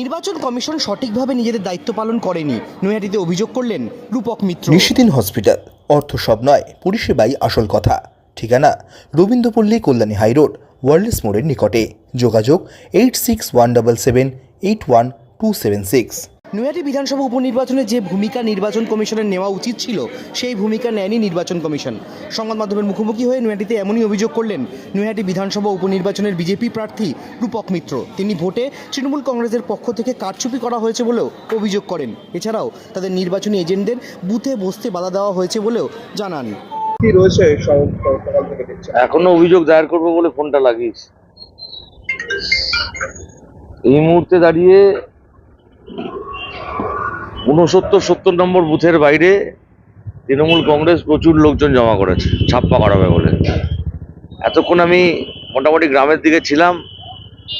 নির্বাচন কমিশন সঠিকভাবে নিজেদের দায়িত্ব পালন করেনি। নৈহাটিতে অভিযোগ করলেন রূপক মিত্র। নিশিদিন হসপিটাল, অর্থ সব নয়, পরিষেবাই আসল কথা। ঠিকানা, রবীন্দ্রপল্লী, কল্যাণী হাইরোড ওয়ার্ল্ডস মোড়ের নিকটে। যোগাযোগ, eight six one double seven, eight one two seven six. Naihati বিধানসভা উপনির্বাচনে যে ভূমিকা নির্বাচন কমিশনের নেওয়া উচিত ছিল সেই ভূমিকা নেয়নি নির্বাচন কমিশন। সংবাদ মাধ্যমের মুখোমুখি হয়ে নৈহাটিতে এমনই অভিযোগ করলেন নৈহাটি বিধানসভা উপনির্বাচনের বিজেপি প্রার্থী রূপক মিত্র। তিনি ভোটে তৃণমূল কংগ্রেসের পক্ষ থেকে কারচুপি করা হয়েছে বলেও অভিযোগ করেন। এছাড়াও তাদের নির্বাচনী এজেন্টদের বুথে বসতে বাধা দেওয়া হয়েছে বলেও জানান। এখনও অভিযোগ দায়ের করব বলে ফোনটা লাগিয়েছি। এই মুহূর্তে দাঁড়িয়ে উনসত্তর সত্তর নম্বর বুথের বাইরে তৃণমূল কংগ্রেস প্রচুর লোকজন জমা করেছে, ছাপ্পা করাবে বলে। এতক্ষণ আমি মোটামুটি গ্রামের দিকে ছিলাম,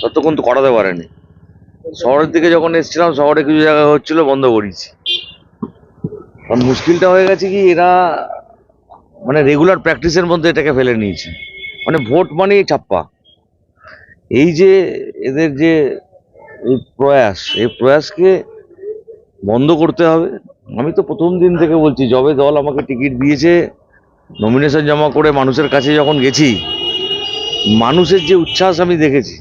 ততক্ষণ তো করাতে পারেনি। শহরের দিকে যখন এসেছিলাম, শহরে কিছু জায়গায় হচ্ছিল, বন্ধ করেছি কারণ মুশকিলটা হয়ে গেছে কি, এরা মানে রেগুলার প্র্যাকটিসের মধ্যে এটাকে ফেলে নিয়েছে। মানে ভোট মানেই ছাপ্পা। এই যে এদের যে এই প্রয়াস, এই প্রয়াসকে বন্ধ করতে হবে। আমি তো প্রথম দিন থেকে বলছি, যবে দল আমাকে টিকিট দিয়েছে নমিনেশন জমা করে মানুষের কাছে যখন গেছি, মানুষের যে উচ্ছ্বাস আমি দেখেছি,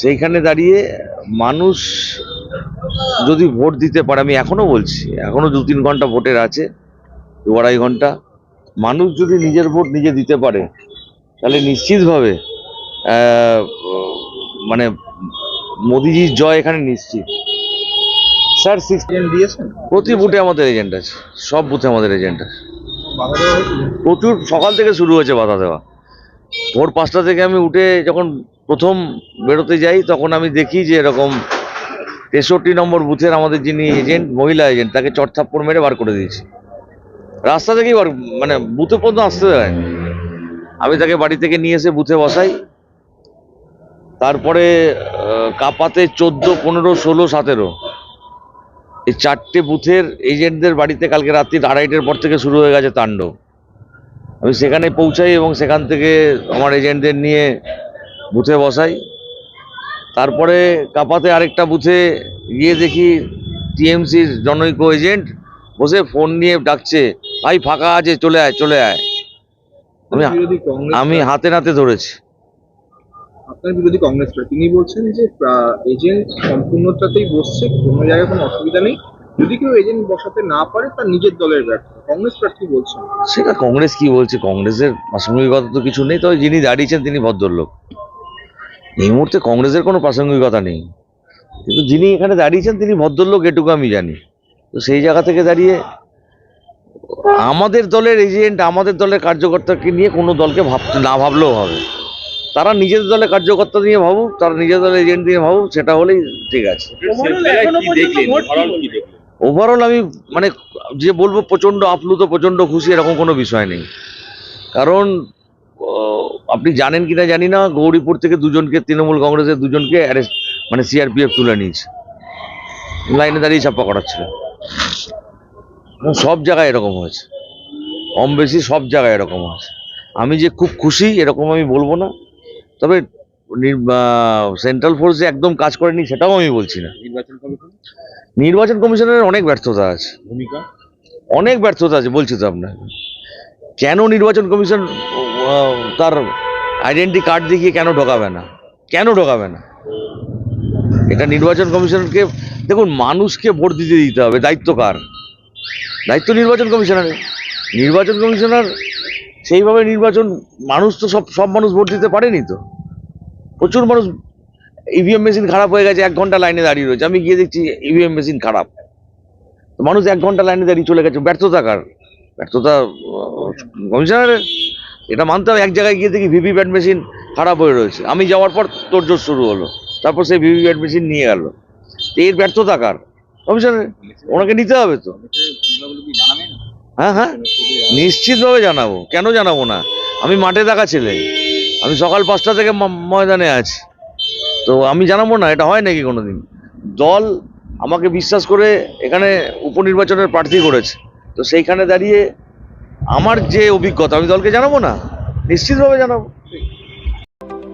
সেইখানে দাঁড়িয়ে মানুষ যদি ভোট দিতে পারে, আমি এখনও বলছি, এখনও দু তিন ঘণ্টা ভোটের আছে, দু আড়াই ঘণ্টা, মানুষ যদি নিজের ভোট নিজে দিতে পারে, তাহলে নিশ্চিতভাবে মানে মোদিজির জয় এখানে নিশ্চিত। স্যার সিক্স দিয়েছেন? প্রতি বুথে আমাদের এজেন্ট আছে। সব বুথে আমাদের এজেন্ট আছে। প্রচুর সকাল থেকে শুরু হয়েছে বাধা দেওয়া। ভোর পাঁচটা থেকে আমি উঠে যখন প্রথম বেরোতে যাই তখন আমি দেখি যে এরকম তেষট্টি নম্বর বুথের আমাদের যিনি এজেন্ট মহিলা এজেন্ট তাকে চটথাপ্পড় মেরে বার করে দিয়েছি। রাস্তা থেকেই বার মানে বুথে পর্যন্ত আসতে দেয় আমি তাকে বাড়ি থেকে নিয়ে এসে বুথে বসাই। তারপরে কাপাতে চোদ্দ পনেরো ষোলো সতেরো এই চারটে বুথের এজেন্টদের বাড়িতে কালকে রাত্রি আড়াইটের পর থেকে শুরু হয়ে গেছে তাণ্ডব। আমি সেখানে পৌঁছাই এবং সেখান থেকে আমার এজেন্টদের নিয়ে বুথে বসাই। তারপরে কাপাতে আরেকটা বুথে গিয়ে দেখি টিএমসির জনৈক এজেন্ট বসে ফোন নিয়ে ডাকছে ভাই ফাঁকা আছে চলে আয় চলে আয়। আমি আমি হাতে নাতে ধরেছি। আপনার বিরোধী কংগ্রেস প্রার্থী, তিনি বলছেন যে এজেন্ট সম্পূর্ণটাতেই বসছে কোনো জায়গায় কোনো অসুবিধা নেই। যদি কেউ এজেন্ট বসাতে না পারে তার নিজের দলের ব্যর্থ। কংগ্রেস প্রার্থী বলছেন। সেটা কংগ্রেস কি বলছে? কংগ্রেসের প্রাসঙ্গিকতা তো কিছু নেই তবে যিনি দাঁড়িয়েছেন তিনি ভদ্রলোক। এই মুহূর্তে কংগ্রেসের কোনো প্রাসঙ্গিকতা নেই। কিন্তু যিনি এখানে দাঁড়িয়েছেন তিনি ভদ্রলোক এটুকু আমি জানি। তো সেই জায়গা থেকে দাঁড়িয়ে আমাদের দলের এজেন্ট আমাদের দলের কার্যকর্তাকে নিয়ে কোনো দলকে ভাব না ভাবলেও হবে। তারা নিজেদের দলের কার্যকর্তা নিয়ে ভাবুক তারা নিজের দলের এজেন্ট নিয়ে ভাবুক সেটা হলেই ঠিক আছে। ওভারঅল আমি মানে যে বলব প্রচণ্ড আপ্লুত প্রচণ্ড খুশি এরকম কোনো বিষয় নেই। কারণ আপনি জানেন কিনা জানি না গৌরীপুর থেকে দুজনকে তৃণমূল কংগ্রেসের দুজনকে অ্যারেস্ট মানে সিআরপিএফ তুলে নিয়েছে। লাইনে দাঁড়িয়ে ছাপ্পা করাচ্ছিল সব জায়গায় এরকম হয়েছে। কম বেশি সব জায়গায় এরকম হয়েছে। আমি যে খুব খুশি এরকম আমি বলব না। তবে সেন্ট্রাল ফোর্স যে একদম কাজ করেনি সেটাও আমি বলছি না। নির্বাচন কমিশন? নির্বাচন কমিশনের অনেক ব্যর্থতা আছে। ভূমিকা? অনেক ব্যর্থতা আছে বলছি তো আপনাকে। কেন নির্বাচন কমিশন তার আইডেন্টি কার্ড দেখিয়ে কেন ঢোকাবে না? কেন ঢোকাবে না? এটা নির্বাচন কমিশনকে দেখুন মানুষকে ভোট দিতে দিতে হবে দায়িত্ব কার? দায়িত্ব নির্বাচন কমিশনারের। নির্বাচন কমিশনার সেইভাবে নির্বাচন মানুষ তো সব সব মানুষ ভোট দিতে পারেনি তো। প্রচুর মানুষ ইভিএম মেশিন খারাপ হয়ে গেছে, এক ঘণ্টা লাইনে দাঁড়িয়ে রয়েছে। আমি গিয়ে দেখছি ইভিএম মেশিন খারাপ। মানুষ এক ঘণ্টা লাইনে দাঁড়িয়ে চলে গেছে। ব্যর্থতা কার? ব্যর্থতা কমিশনারের এটা মানতে হবে। এক জায়গায় গিয়ে দেখি ভিভি ভিভিপ্যাট মেশিন খারাপ হয়ে রয়েছে। আমি যাওয়ার পর তোড়জোড় শুরু হলো। তারপর সেই ভিভিপ্যাট মেশিন নিয়ে গেল। এর ব্যর্থতা কার? কমিশনার, ওনাকে নিতে হবে তো? হ্যাঁ হ্যাঁ। নিশ্চিতভাবে জানাব। কেন জানাব না? আমি মাঠে দেখা ছেলে। আমি সকাল পাঁচটা থেকে ময়দানে আছি। তো আমি জানাব না, এটা হয় নাকি কোনো দিন দল আমাকে বিশ্বাস করে এখানে উপনির্বাচনের প্রার্থী করেছে। তো সেইখানে দাঁড়িয়ে আমার যে অভিজ্ঞতা, আমি দলকে জানাব না? নিশ্চিতভাবে জানাব।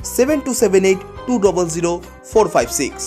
seven two seven eight two double zero four five six